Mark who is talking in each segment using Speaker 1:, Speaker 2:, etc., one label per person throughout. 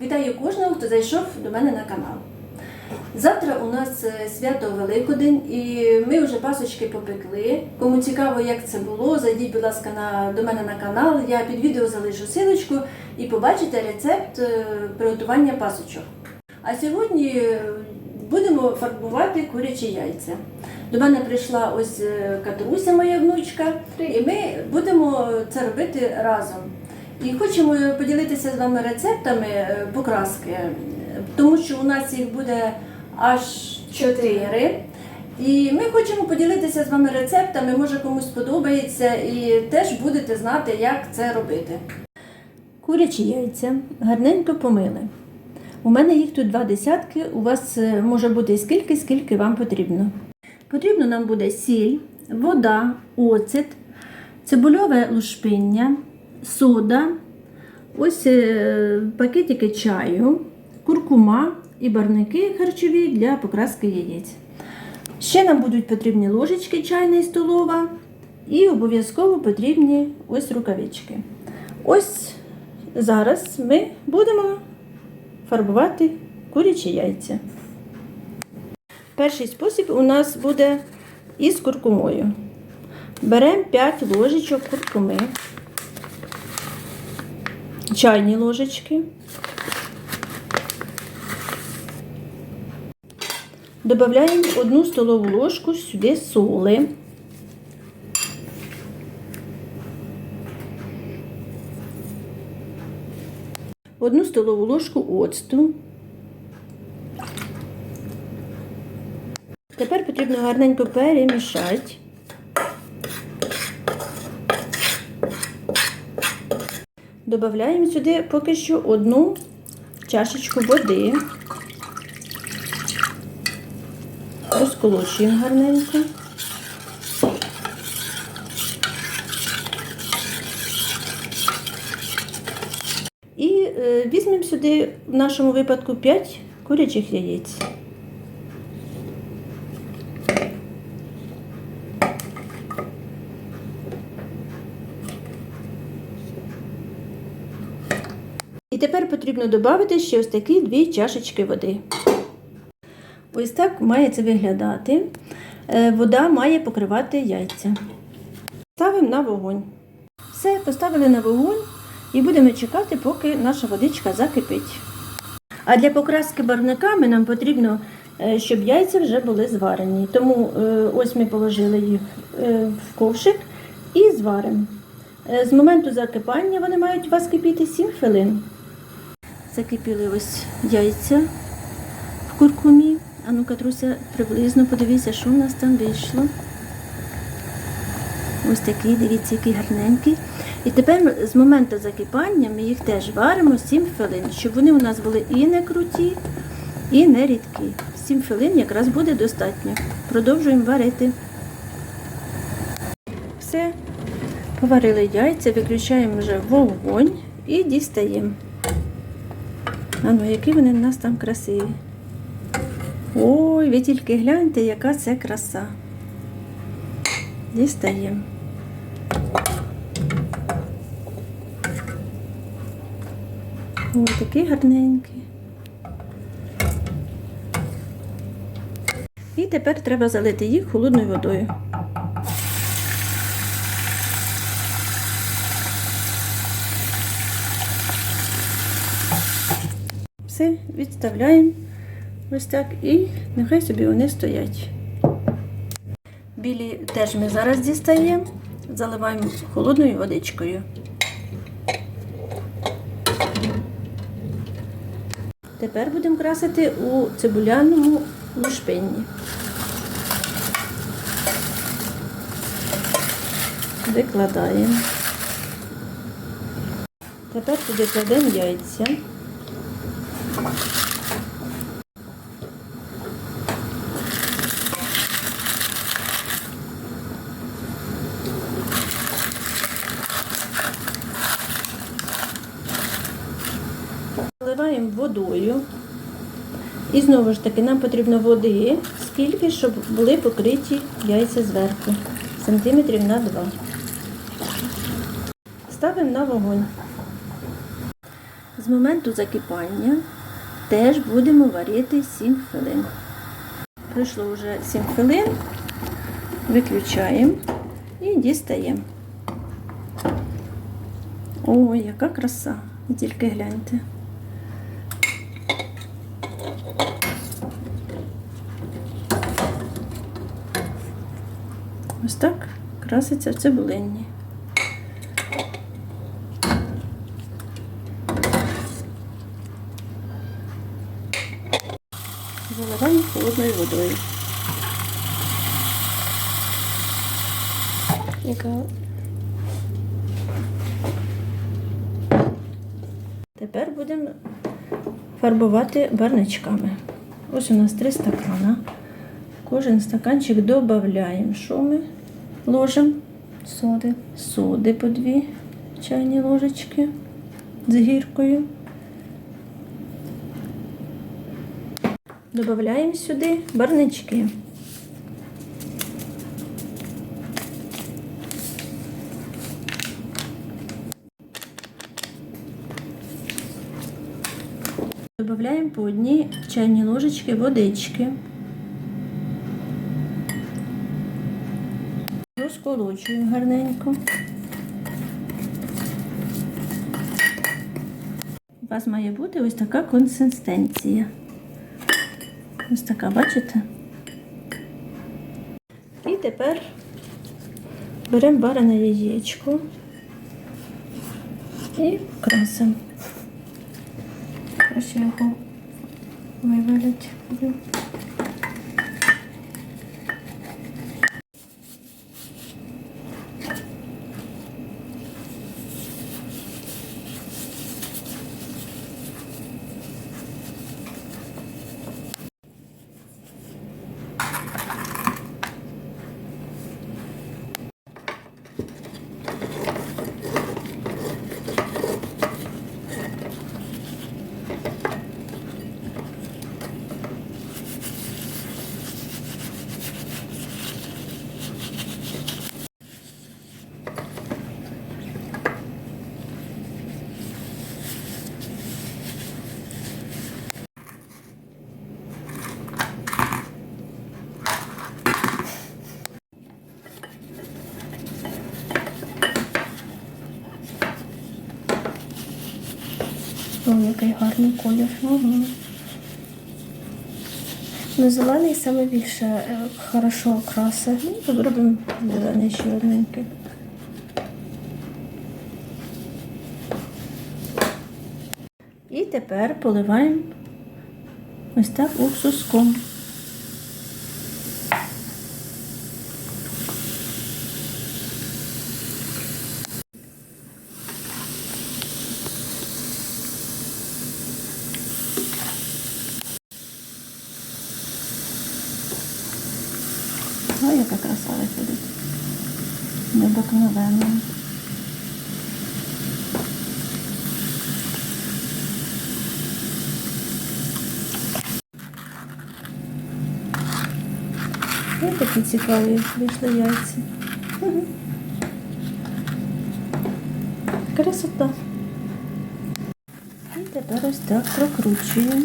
Speaker 1: Вітаю кожного, хто зайшов до мене на канал. Завтра у нас е, свято Великодень і ми вже пасочки попекли. Кому цікаво, як це було, зайдіть, будь ласка, на, до мене на канал. Я під відео залишу силочку і побачите рецепт е, приготування пасочок. А сьогодні е, будемо фарбувати курячі яйця. До мене прийшла ось Катруся, моя внучка, і ми будемо це робити разом. І хочемо поділитися з вами рецептами е, покраски, тому що у нас їх буде аж чотири. І ми хочемо поділитися з вами рецептами, може комусь сподобається, і теж будете знати, як це робити. Курячі яйця гарненько помили. У мене їх тут два десятки, у вас е, може бути скільки, скільки вам потрібно. Потрібно нам буде сіль, вода, оцет, цибульове лушпиння, сода, ось е, пакетики чаю, куркума і барники харчові для покраски яєць. Ще нам будуть потрібні ложечки чайна і столова, і обов'язково потрібні ось рукавички. Ось зараз ми будемо фарбувати курячі яйця. Перший спосіб у нас буде із куркумою. Беремо 5 ложечок куркуми, чайні ложечки. Додаємо одну столову ложку сюди соли. Одну столову ложку оцту. Тепер потрібно гарненько перемішати. Додаємо сюди поки що одну чашечку води. Розколочуємо гарненько. І е, візьмемо сюди в нашому випадку 5 курячих яєць. І тепер потрібно додати ще ось такі дві чашечки води. Ось так має це виглядати. Е, Вода має покривати яйця. Ставимо на вогонь. Все, поставили на вогонь і будемо чекати, поки наша водичка закипить. А для покраски барвниками нам потрібно, е, щоб яйця вже були зварені. Тому е, ось ми положили їх в ковшик і зваримо. З моменту закипання вони мають у вас кипіти 7 хвилин. Закипіли ось яйця в куркумі. А ну, Катруся, приблизно подивіться, що в нас там вийшло. Ось такий, дивіться, який гарненький. І тепер з моменту закипання ми їх теж варимо 7 хвилин, щоб вони у нас були і не круті, і не рідкі. 7 хвилин якраз буде достатньо. Продовжуємо варити. Все, поварили яйця, виключаємо вже вогонь і дістаємо. А ну, які вони в нас там красиві. Ой, ви тільки гляньте, яка це краса. Дістаємо. Ой, такий гарненький. І тепер треба залити їх холодною водою. Все, відставляємо ось так і нехай собі вони стоять. Білі теж ми зараз дістаємо, заливаємо холодною водичкою. Тепер будемо красити у цибуляному лушпинні. Викладаємо. Тепер туди кладемо яйця. Заливаємо водою. І знову ж таки, нам потрібно води, скільки, щоб були покриті яйця зверху, сантиметрів на 2. Ставимо на вогонь. З моменту закипання теж будемо варити 7 хвилин. Пройшло вже 7 хвилин, виключаємо і дістаємо. Ой, яка краса! І тільки гляньте. Ось так краситься в цибулинні. Холодною водою.
Speaker 2: Яка
Speaker 1: Тепер будемо фарбувати барничками. Ось у нас три стакана. Кожен стаканчик додаємо. Що ми ложимо?
Speaker 2: соди.
Speaker 1: Соди по дві чайні ложечки з гіркою. Додаємо сюди барнички. Додаємо по одній чайній ложечки водички. Розколочуємо гарненько. У вас має бути ось така консистенція. Ось така, бачите? І тепер беремо варене яєчко і красимо.
Speaker 2: Краще його вивалять. О, який гарний колір. Угу. Ну, зелений саме більше е, хорошо окраси.
Speaker 1: Ну, зробимо зелений ще одненький. І тепер поливаємо ось так уксуском. Ой, яка краса виходить. Необикновенна. Ось такі цікаві вийшли яйця. Красота. І тепер ось так прокручуємо.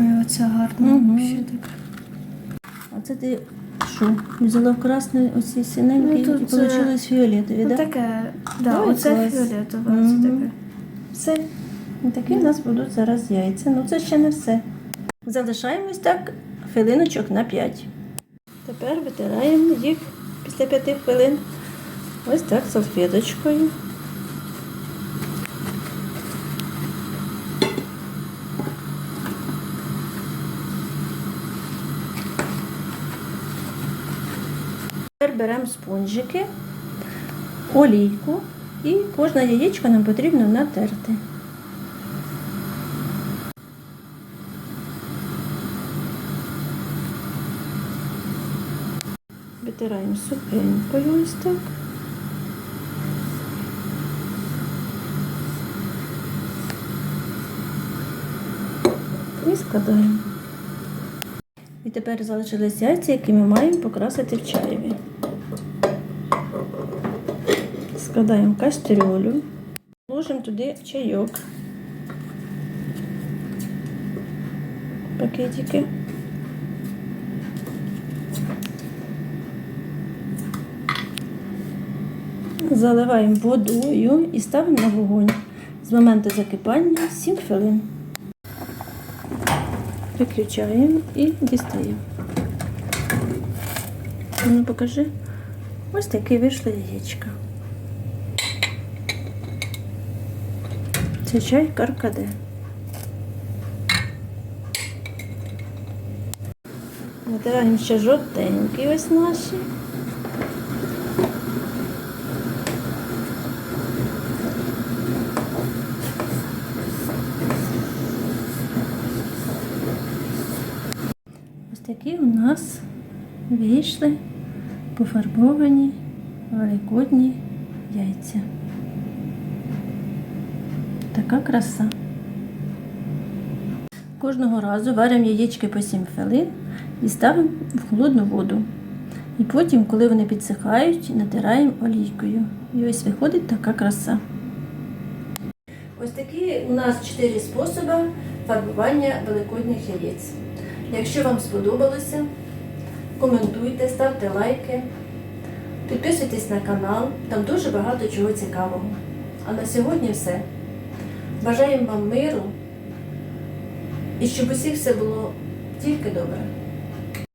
Speaker 2: Ой, оце гарно. Ще так.
Speaker 1: А це ти що? Взяла красний оці синенький
Speaker 2: Ну,
Speaker 1: і
Speaker 2: тут це-
Speaker 1: фіолетові,
Speaker 2: Ну,
Speaker 1: так?
Speaker 2: таке, да,
Speaker 1: Ой,
Speaker 2: оце фіолетове, це таке.
Speaker 1: Все. І такі в нас будуть зараз яйця. Ну це ще не все. Залишаємось так хвилиночок на 5. Тепер витираємо їх після 5 хвилин. Ось так салфеточкою. Тепер беремо спонжики, олійку і кожне яєчко нам потрібно натерти. Витираємо сухенькою ось так. І складаємо. Тепер залишились яйця, які ми маємо покрасити в чаєві. Складаємо кастрюлю, ложимо туди чайок, пакетики. Заливаємо водою і ставимо на вогонь з моменту закипання 7 хвилин. Виключаємо і дістаємо. Ну, покажи. Ось такі вийшли яєчка. Це чай каркаде. Натираємо ще жовтенькі ось наші. Ось такі у нас вийшли пофарбовані великодні яйця. Така краса. Кожного разу варимо яєчки по 7 хвилин і ставимо в холодну воду. І потім, коли вони підсихають, натираємо олійкою. І ось виходить така краса. Ось такі у нас 4 способи фарбування великодніх яєць. Якщо вам сподобалося, коментуйте, ставте лайки, підписуйтесь на канал, там дуже багато чого цікавого. А на сьогодні все. Бажаємо вам миру і щоб усіх все було тільки добре.